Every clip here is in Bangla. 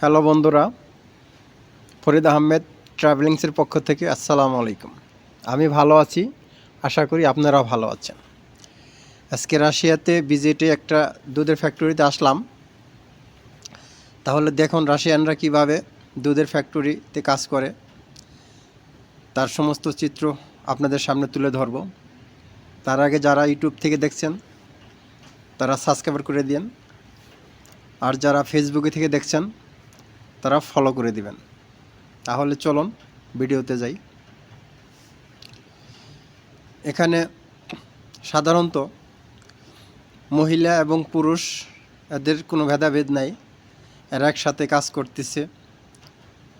হ্যালো বন্ধুরা, ফরিদ আহমেদ ট্রাভেলিংসের পক্ষ থেকে আসসালামু আলাইকুম। আমি ভালো আছি, আশা করি আপনারাও ভালো আছেন। আজকে রাশিয়াতে ভিজিটে একটা দুধের ফ্যাক্টরিতে আসলাম। তাহলে দেখুন রাশিয়ানরা কীভাবে দুধের ফ্যাক্টরিতে কাজ করে। তার সমস্ত চিত্র আপনাদের সামনে তুলে ধরব। তার আগে যারা ইউটিউব থেকে দেখছেন, তারা সাবস্ক্রাইব করে দিন। আর যারা ফেসবুকে থেকে দেখছেন তারা ফলো করে দিবেন। তাহলে চলুন, ভিডিওতে যাই। এখানে সাধারণত মহিলা এবং পুরুষ, এদের কোনো ভেদাভেদ নাই। এরা একসাথে কাজ করতেছে।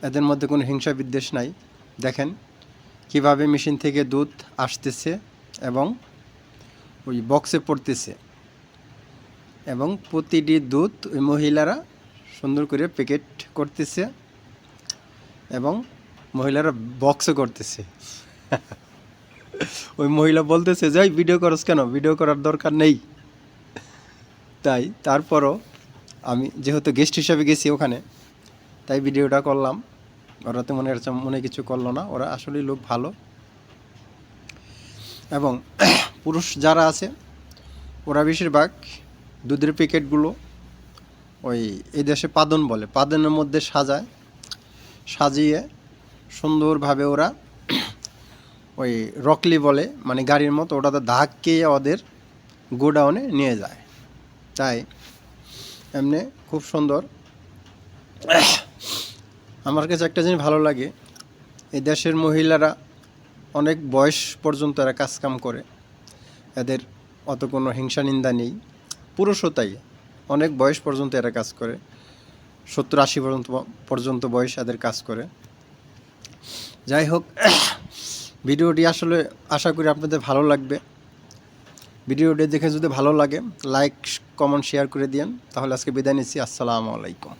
এদের মধ্যে কোনো হিংসা বিদ্বেষ নাই। দেখেন কীভাবে মেশিন থেকে দুধ আসতেছে এবং ওই বক্সে পড়তেছে। এবং প্রতিটি দুধ ওই মহিলারা সুন্দর করে প্যাকেট করতেছে এবং মহিলারা বক্সও করতেছে। ওই মহিলা বলতেছে যে "এই ভিডিও করস কেন? ভিডিও করার দরকার নেই। তাই তারপরও আমি যেহেতু গেস্ট হিসাবে গেছি ওখানে, তাই ভিডিওটা করলাম। ওরা তো মনে হচ্ছে মনে কিছু করল না, ওরা আসলেই লোক ভালো। এবং পুরুষ যারা আছে, ওরা বেশিরভাগ দুধের প্যাকেটগুলো ওই এই দেশে পাদন বলে। পাদনের মধ্যে সাজায়, সাজিয়ে সুন্দরভাবে ওরা ওই রকলি বলে মানে গাড়ির মতো ওটাতে ধাক্কে ওদের গোডাউনে নিয়ে যায়। তাই এমনি খুব সুন্দর। আমার কাছে একটা জিনিস ভালো লাগে, এই দেশের মহিলারা অনেক বয়স পর্যন্ত এরা কাজকাম করে। এদের অত কোনো হিংসা নিন্দা নেই। পুরুষও তাই। অনেক বয়স পর্যন্ত এরা কাজ করে। সত্তর আশি পর্যন্ত পর্যন্ত বয়স এদের কাজ করে। যাই হোক, ভিডিওটি আসলে আশা করি আপনাদের ভালো লাগবে। ভিডিওটি দেখে যদি ভালো লাগে লাইক কমেন্ট শেয়ার করে দিন তাহলে আজকে বিদায় নিচ্ছি। আসসালামু আলাইকুম।